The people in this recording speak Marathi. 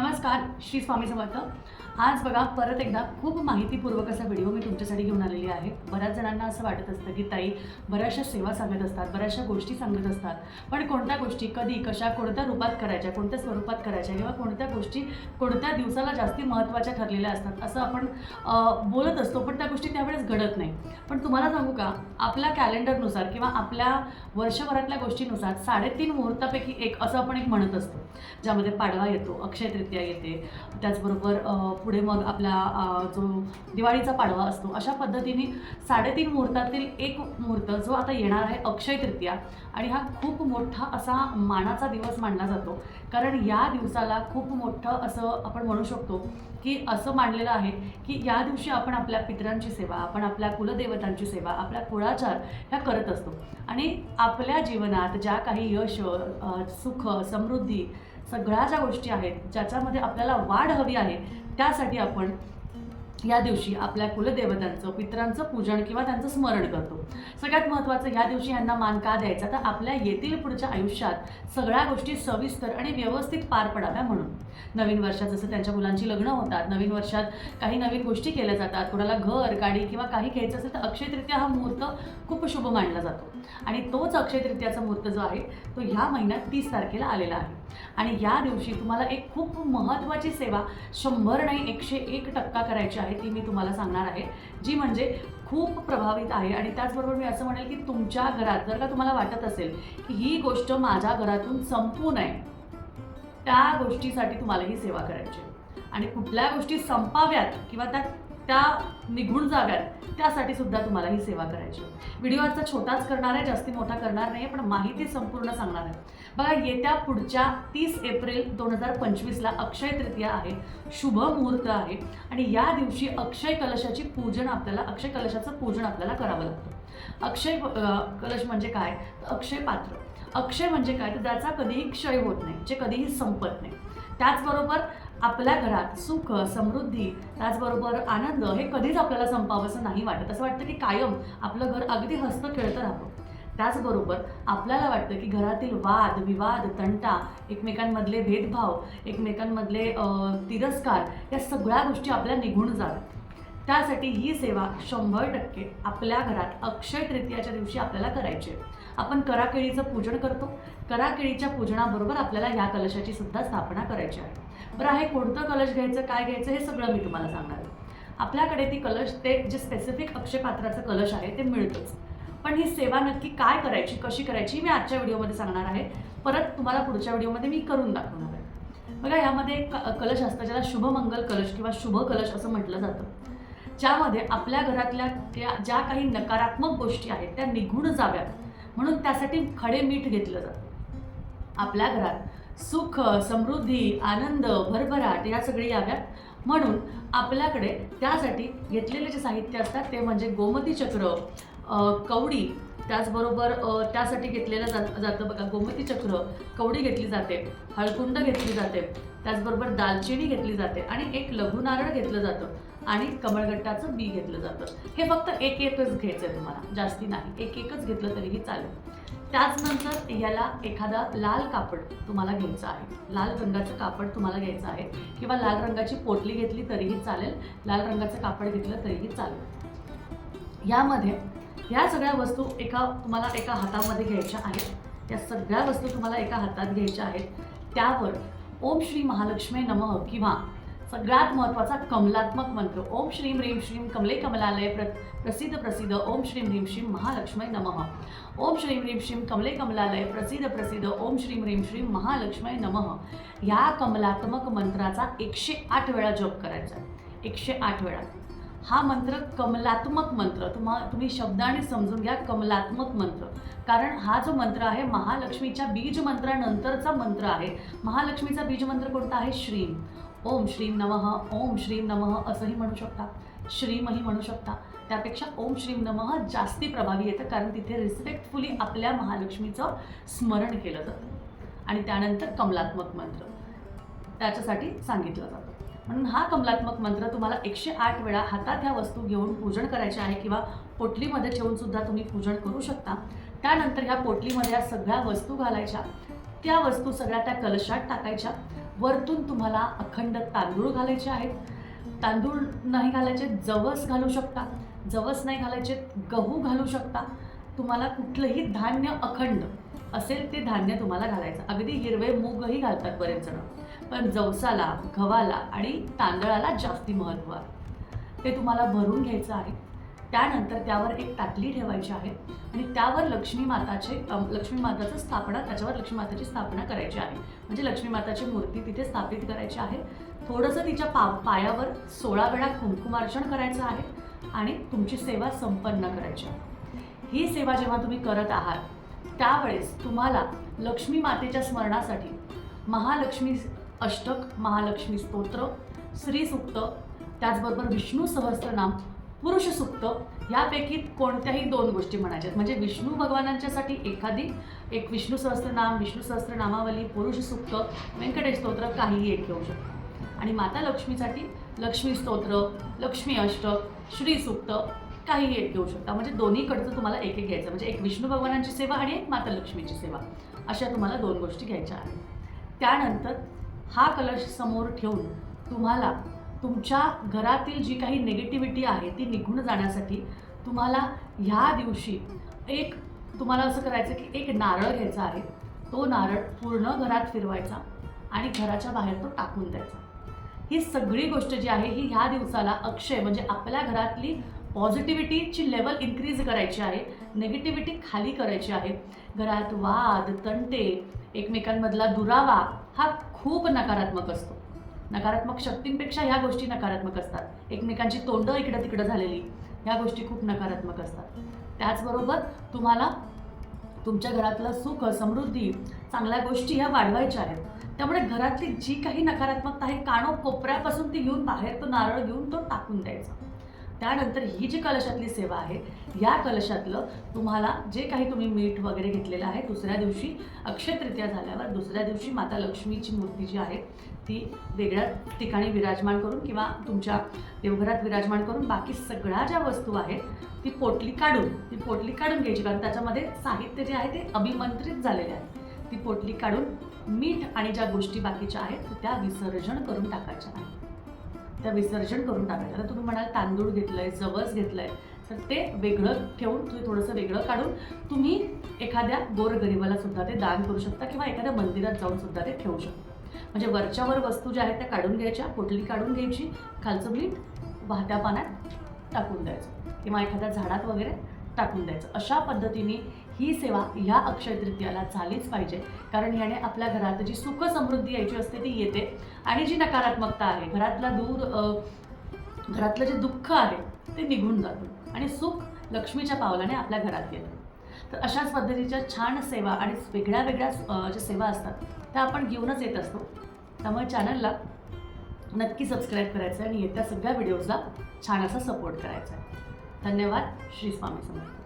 नमस्कार श्री स्वामी समर्थ. आज बघा परत एकदा खूप माहितीपूर्वक असा व्हिडिओ मी तुमच्यासाठी घेऊन आलेली आहे. बऱ्याच जणांना असं वाटत असतं की ताई बऱ्याचशा सेवा सांगत असतात बऱ्याचशा गोष्टी सांगत असतात. पण कोणत्या गोष्टी कधी कशा कोणत्या रूपात करायच्या कोणत्या स्वरूपात करायच्या किंवा कोणत्या गोष्टी कोणत्या दिवसाला जास्ती महत्त्वाच्या ठरलेल्या असतात असं आपण बोलत असतो पण त्या गोष्टी त्यावेळेस घडत नाही. पण तुम्हाला सांगू का आपल्या कॅलेंडरनुसार किंवा आपल्या वर्षभरातल्या गोष्टीनुसार साडेतीन मुहूर्तापैकी एक असं आपण एक म्हणत असतो ज्यामध्ये पाडवा येतो अक्षय विद्या येते. त्याचबरोबर पुढे मग आपला जो दिवाळीचा पाडवा असतो अशा पद्धतीने साडेतीन मुहूर्तातील एक मुहूर्त जो आता येणार आहे अक्षय तृतीया. आणि हा खूप मोठा असा मानाचा दिवस मानला जातो. कारण या दिवसाला खूप मोठं असं आपण म्हणू शकतो की असं मानलेलं आहे की या दिवशी आपण आपल्या पितरांची सेवा आपण आपल्या कुलदेवतांची सेवा आपल्या कुळाचार ह्या करत असतो. आणि आपल्या जीवनात ज्या काही यश सुख समृद्धी सगळ्या ज्या गोष्टी आहेत ज्याच्यामध्ये आपल्याला वाढ हवी आहे त्यासाठी आपण या दिवशी आपल्या कुलदेवतांचं पित्रांचं पूजन किंवा त्यांचं स्मरण करतो. सगळ्यात महत्त्वाचं या दिवशी यांना मान का द्यायचा? तर आपल्या येथील पुढच्या आयुष्यात सगळ्या गोष्टी सविस्तर आणि व्यवस्थित पार पडाव्या म्हणून. नवीन वर्षात जसं त्यांच्या मुलांची लग्न होतात नवीन वर्षात काही नवीन गोष्टी केल्या जातात. कोणाला घर गाडी किंवा काही घ्यायचं असेल तर अक्षयतृतीया हा मुहूर्त खूप शुभ मानला जातो. आणि तोच अक्षय तृतीयाचा मुहूर्त जो आहे तो ह्या महिन्यात तीस तारखेला आलेला आहे. आणि या दिवशी तुम्हाला एक खूप महत्त्वाची सेवा शंभर नाही एकशे एक टक्का करायची आहे. ती मी तुम्हाला सांगणार आहे जी म्हणजे खूप प्रभावित आहे आणि त्याचबरोबर मी असं म्हणेल की तुमच्या घरात जर का तुम्हाला वाटत असेल की ही गोष्ट माझ्या घरातून संपू नये त्या गोष्टीसाठी तुम्हाला ही सेवा करायची आहे. आणि कुठल्या गोष्टी संपाव्यात किंवा त्या त्या निघून जाव्यात. त्यासाठी सुद्धा तुम्हाला ही सेवा करायची आहे. व्हिडिओ आजचा छोटाच करणार आहे जास्ती मोठा करणार नाही पण माहिती संपूर्ण सांगणार आहे. बघा येत्या पुढच्या तीस एप्रिल दोन हजार पंचवीसला अक्षय तृतीया आहे शुभ मुहूर्त आहे आणि या दिवशी अक्षय कलशाची पूजन आपल्याला अक्षय कलशाचं पूजन आपल्याला करावं लागतं. अक्षय कलश म्हणजे काय? अक्षय पात्र. अक्षय म्हणजे काय? तर ज्याचा कधीही क्षय होत नाही जे कधीही संपत नाही. त्याचबरोबर आपल्या घरात सुख समृद्धी त्याचबरोबर आनंद हे कधीच आपल्याला संपावंसं नाही वाटत. असं वाटतं की कायम आपलं घर अगदी हस्त खेळतं राहावं. त्याचबरोबर आपल्याला वाटतं की घरातील वाद विवाद तंटा एकमेकांमधले भेदभाव एकमेकांमधले तिरस्कार या सगळ्या गोष्टी आपल्या निघून जाव्यात. त्यासाठी ही सेवा शंभर टक्के आपल्या घरात अक्षय तृतीयाच्या दिवशी आपल्याला करायची आहे. आपण कराकेळीचं पूजन करतो. कराकेळीच्या पूजनाबरोबर आपल्याला ह्या कलशाची सुद्धा स्थापना करायची आहे. बरं आहे कोणतं कलश घ्यायचं काय घ्यायचं हे सगळं मी तुम्हाला सांगणार आहे. आपल्याकडे ती कलश ते जे स्पेसिफिक अक्षयपात्राचं कलश आहे ते मिळतंच. पण ही सेवा नक्की काय करायची कशी करायची मी आजच्या व्हिडिओमध्ये सांगणार आहे. परत तुम्हाला पुढच्या व्हिडिओमध्ये मी करून दाखवणार आहे. बघा यामध्ये एक क- कलश असतं ज्याला शुभमंगल कलश किंवा शुभ कलश असं म्हटलं जातं. ज्यामध्ये आपल्या घरातल्या त्या ज्या काही नकारात्मक गोष्टी आहेत त्या निघून जाव्यात. म्हणून त्यासाठी खडे मीठ घेतलं जातं. आपल्या घरात सुख समृद्धी आनंद भरभराट या सगळी याव्यात. म्हणून आपल्याकडे त्यासाठी घेतलेले जे साहित्य असतात ते म्हणजे गोमती चक्र कवडी त्याचबरोबर त्यासाठी घेतलेलं जात जातं बघा गोमती चक्र कवडी घेतली जाते हळकुंड घेतली जाते त्याचबरोबर दालचिनी घेतली जाते आणि एक लघुनारळ घेतलं जातं. आणि कमळगट्टाचं बी घेतलं जातं. हे फक्त एक एकच घ्यायचं आहे तुम्हाला. जास्ती नाही. एक एकच घेतलं तरीही चालेल. त्याचनंतर याला एखादा लाल कापड तुम्हाला घ्यायचं आहे. लाल रंगाचं कापड तुम्हाला घ्यायचं आहे. किंवा लाल रंगाची पोटली घेतली तरीही चालेल. लाल रंगाचं कापड घेतलं तरीही चालेल. यामध्ये ह्या सगळ्या वस्तू एका तुम्हाला एका हातामध्ये घ्यायच्या आहेत. या सगळ्या वस्तू तुम्हाला एका हातात घ्यायच्या आहेत. त्यावर ओम श्री महालक्ष्मी नमः किंवा सगळ्यात महत्त्वाचा कमलात्मक मंत्र. ओम श्रीम ह्रीम श्रीम कमले कमलालय प्र प्रसिद्ध प्रसिद्ध ओम श्रीम ह्रीम श्रीम महालक्ष्मी नमः. ओम श्रीम ह्रीम श्रीम कमले कमलालय प्रसिद्ध प्रसिद्ध ओम श्रीम ह्रीम श्रीम महालक्ष्मी नमः. ह्या कमलात्मक मंत्राचा एकशे आठ वेळा जप करायचा. एकशे आठ वेळा. हा मंत्र कमलात्मक मंत्र. तुम्हा तुम्ही शब्दाने समजून घ्या कमलात्मक मंत्र. कारण हा जो मंत्र आहे महालक्ष्मीच्या बीज मंत्रानंतरचा मंत्र आहे. महालक्ष्मीचा बीज मंत्र कोणता आहे? श्रीम ओम श्रीम नमः ओम श्रीम नमः असंही म्हणू शकता. श्रीमही म्हणू शकता. त्यापेक्षा ओम श्रीम नमः जास्ती प्रभावी येतं कारण तिथे रिस्पेक्टफुली आपल्या महालक्ष्मीचं स्मरण केलं जातं. आणि त्यानंतर कमलात्मक मंत्र. त्याच्यासाठी सांगितलं जातं. म्हणून हा कमलात्मक मंत्र तुम्हाला एकशे आठ वेळा हातात ह्या वस्तू घेऊन पूजन करायचे आहे किंवा पोटलीमध्ये ठेवून सुद्धा तुम्ही पूजन करू शकता. त्यानंतर ह्या पोटलीमध्ये या सगळ्या वस्तू घालायच्या. त्या वस्तू सगळ्या त्या कलशात टाकायच्या. वरतून तुम्हाला अखंड तांदूळ घालायचे आहेत. तांदूळ नाही घालायचे जवस घालू शकता. जवस नाही घालायचे गहू घालू शकता. तुम्हाला कुठलंही धान्य अखंड असेल ते धान्य तुम्हाला घालायचं. अगदी हिरवे मूगही घालतात बरेच जण. पण जवसाला गव्हाला आणि तांदळाला जास्ती महत्त्व आहे. ते तुम्हाला भरून घ्यायचं आहे. त्यानंतर त्यावर एक ताटली ठेवायची आहे आणि त्यावर लक्ष्मी माताचे लक्ष्मी माताचं स्थापना त्याच्यावर लक्ष्मी माताची स्थापना करायची आहे. म्हणजे लक्ष्मी माताची मूर्ती तिथे स्थापित करायची आहे. थोडंसं तिच्या पा पायावर सोळा वेळा कुंकुमार्चन करायचं आहे आणि तुमची सेवा संपन्न करायची आहे. ही सेवा जेव्हा तुम्ही करत आहात त्यावेळेस तुम्हाला लक्ष्मी मातेच्या स्मरणासाठी महालक्ष्मी अष्टक महालक्ष्मी स्तोत्र श्रीसुक्त त्याचबरोबर विष्णू सहस्त्रनाम पुरुष सुक्त यापैकी कोणत्याही दोन गोष्टी म्हणायच्यात म्हणजे विष्णू भगवानांच्यासाठी एखादी एक विष्णू सहस्त्रनाम विष्णू सहस्त्रनामावली पुरुष सुक्त व्यंकटेश स्तोत्र काहीही एक घेऊ शकतो. आणि माता लक्ष्मीसाठी लक्ष्मी स्तोत्र लक्ष्मी अष्टक श्री सुक्त काहीही एक घेऊ शकता. म्हणजे दोन्हीकडचं तुम्हाला एक एक घ्यायचं म्हणजे एक विष्णू भगवानांची सेवा आणि एक माता लक्ष्मीची सेवा. अशा तुम्हाला दोन गोष्टी घ्यायच्या आहेत. त्यानंतर हा कलश समोर ठेवून तुम्हाला तुमच्या घरातील जी काही निगेटिव्हिटी आहे ती निघून जाण्यासाठी तुम्हाला ह्या दिवशी एक तुम्हाला असं करायचं की एक नारळ घ्यायचा आहे. तो नारळ पूर्ण घरात फिरवायचा आणि घराच्या बाहेर तो टाकून द्यायचा. ही सगळी गोष्ट जी आहे ही ह्या दिवसाला अक्षय म्हणजे आपल्या घरातली पॉझिटिव्हिटीची लेवल इन्क्रीज करायची आहे नेगेटिव्हिटी खाली करायची आहे. घरात वाद तंटे एकमेकांमधला दुरावा हा खूप नकारात्मक असतो. नकारात्मक शक्तींपेक्षा ह्या गोष्टी नकारात्मक असतात. एकमेकांची तोंडं इकडं तिकडं झालेली ह्या गोष्टी खूप नकारात्मक असतात. त्याचबरोबर तुम्हाला तुमच्या घरातलं सुख समृद्धी चांगल्या गोष्टी ह्या वाढवायच्या आहेत. त्यामुळे घरातली जी काही नकारात्मकता आहे कानो कोपऱ्यापासून ती घेऊन बाहेर तो नारळ घेऊन तो टाकून द्यायचा. त्यानंतर ही जी कलशातली सेवा आहे या कलशातलं तुम्हाला जे काही तुम्ही मीठ वगैरे घेतलेलं आहे दुसऱ्या दिवशी अक्षय तृतीया झाल्यावर दुसऱ्या दिवशी माता लक्ष्मीची मूर्ती जी आहे ती वेगळ्या ठिकाणी विराजमान करून किंवा तुमच्या देवघरात विराजमान करून बाकी सगळ्या ज्या वस्तू आहेत ती पोटली काढून ती पोटली काढून घ्यायची. कारण त्याच्यामध्ये साहित्य जे आहे ते अभिमंत्रित झालेले आहे. ती पोटली काढून मीठ आणि ज्या गोष्टी बाकीच्या आहेत त्या विसर्जन करून टाकायच्या आहेत. त्या विसर्जन करून टाकायचं आता तुम्ही म्हणाल तांदूळ घेतलंय जवस घेतलंय तर ते वेगळं ठेवून तुम्ही थोडंसं वेगळं काढून तुम्ही एखाद्या गोरगरिबाला सुद्धा ते दान करू शकता किंवा एखाद्या मंदिरात जाऊन सुद्धा ते ठेवू शकता. म्हणजे वरच्यावर वस्तू ज्या आहेत त्या काढून घ्यायच्या पोटली काढून घ्यायची खालचं मीठ वाहत्या पाण्यात टाकून द्यायचं किंवा एखाद्या झाडात वगैरे टाकून द्यायचं. अशा पद्धतीने ही सेवा ह्या अक्षय तृतीयाला झालीच पाहिजे. कारण याने आपल्या घरात जी सुख समृद्धी यायची असते ती येते आणि जी नकारात्मकता आहे घरातला दूर घरातलं जे दुःख आहे ते निघून जातं आणि सुख लक्ष्मीच्या पावलाने आपल्या घरात येतं. तर अशाच पद्धतीच्या छान सेवा आणि वेगळ्या वेगळ्या ज्या सेवा असतात त्या आपण घेऊनच येत असतो. त्यामुळे चॅनलला नक्की सबस्क्राईब करायचं आहे आणि येत्या सगळ्या व्हिडिओजला छान असा सपोर्ट करायचा आहे. धन्यवाद. श्री स्वामी समर्थ.